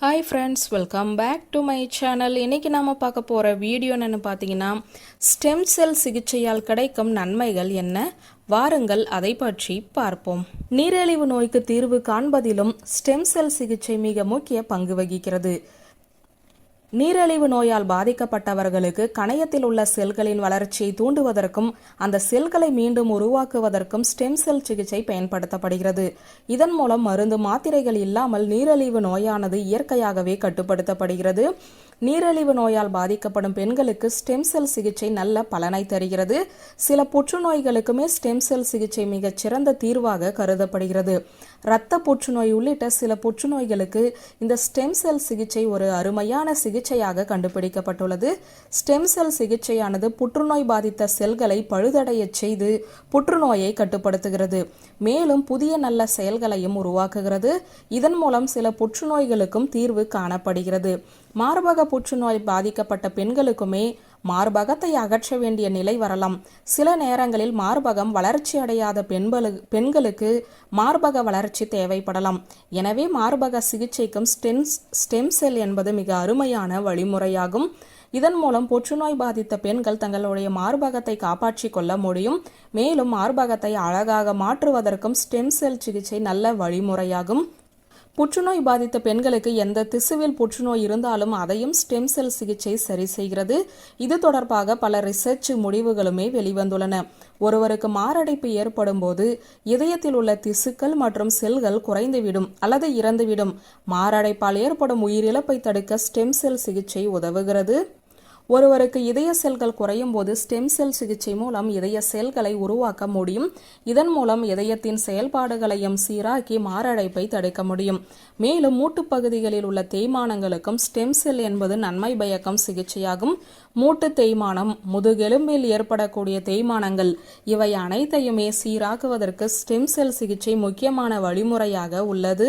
Hi friends welcome back to my channel இன்றைக்கி நாம் பார்க்க போகிற வீடியோ என்னென்னு பார்த்தீங்கன்னா ஸ்டெம் செல் சிகிச்சையால் கிடைக்கும் நன்மைகள் என்ன? வாருங்கள் அதை பற்றி பார்ப்போம். நீரிழிவு நோய்க்கு தீர்வு காண்பதிலும் ஸ்டெம் செல் சிகிச்சை மிக முக்கிய பங்கு வகிக்கிறது. நீரிழிவு நோயால் பாதிக்கப்பட்டவர்களுக்கு கணையத்தில் உள்ள செல்களின் வளர்ச்சியை தூண்டுவதற்கும் அந்த செல்களை மீண்டும் உருவாக்குவதற்கும் ஸ்டெம் செல் சிகிச்சை பயன்படுத்தப்படுகிறது. இதன் மூலம் மருந்து மாத்திரைகள் இல்லாமல் நீரிழிவு நோயானது இயற்கையாகவே கட்டுப்படுத்தப்படுகிறது. நீரிழிவு நோயால் பாதிக்கப்படும் பெண்களுக்கு ஸ்டெம் செல் சிகிச்சை நல்ல பலனை தருகிறது. சில புற்றுநோய்களுக்குமே ஸ்டெம் செல் சிகிச்சை மிகச் சிறந்த தீர்வாக கருதப்படுகிறது. இரத்த புற்றுநோய் உள்ளிட்ட சில புற்றுநோய்களுக்கு இந்த ஸ்டெம் செல் சிகிச்சை ஒரு அருமையான சிகிச்சையாக கண்டுபிடிக்கப்பட்டுள்ளது. ஸ்டெம் செல் சிகிச்சையானது புற்றுநோய் பாதித்த செல்களை பழுதடையச் செய்து புற்றுநோயை கட்டுப்படுத்துகிறது. மேலும் புதிய நல்ல செயல்களையும் உருவாக்குகிறது. இதன் மூலம் சில புற்றுநோய்களுக்கும் தீர்வு காணப்படுகிறது. மார்பக புற்றுநோய் பாதிக்கப்பட்ட பெண்களுக்குமே மார்பகத்தை அகற்ற வேண்டிய நிலை வரலாம். சில நேரங்களில் மார்பகம் வளர்ச்சி அடையாத பெண்பலு பெண்களுக்கு மார்பக வளர்ச்சி தேவைப்படலாம். எனவே மார்பக சிகிச்சைக்கும் ஸ்டெம் ஸ்டெம் செல் என்பது மிக அருமையான வழிமுறையாகும். இதன் மூலம் புற்றுநோய் பாதித்த பெண்கள் தங்களுடைய மார்பகத்தை காப்பாற்றிக் கொள்ள முடியும். மேலும் மார்பகத்தை அழகாக மாற்றுவதற்கும் ஸ்டெம் செல் சிகிச்சை நல்ல வழிமுறையாகும். புற்றுநோய் பாதித்த பெண்களுக்கு எந்த திசுவில் புற்றுநோய் இருந்தாலும் அதையும் ஸ்டெம் செல் சிகிச்சை சரி செய்கிறது. இது தொடர்பாக பல ரிசர்ச் முடிவுகளுமே வெளிவந்துள்ளன. ஒருவருக்கு மாரடைப்பு ஏற்படும் போது இதயத்தில் உள்ள திசுக்கள் மற்றும் செல்கள் குறைந்துவிடும் அல்லது இறந்துவிடும். மாரடைப்பால் ஏற்படும் உயிரிழப்பை தடுக்க ஸ்டெம் செல் சிகிச்சை உதவுகிறது. ஒருவருக்கு இதய செல்கள் குறையும் போது ஸ்டெம் செல் சிகிச்சை மூலம் இதய செல்களை உருவாக்க முடியும். இதன் மூலம் இதயத்தின் செயல்பாடுகளையும் சீராக்கி மாரடைப்பை தடுக்க முடியும். மேலும் மூட்டுப்பகுதிகளில் உள்ள தேய்மானங்களுக்கும் ஸ்டெம் செல் என்பது நன்மை பயக்கம் சிகிச்சையாகும். மூட்டு தேய்மானம் முதுகெலும்பில் ஏற்படக்கூடிய தேய்மானங்கள் இவை அனைத்தையுமே சீராக்குவதற்கு ஸ்டெம் செல் சிகிச்சை முக்கியமான வழிமுறையாக உள்ளது.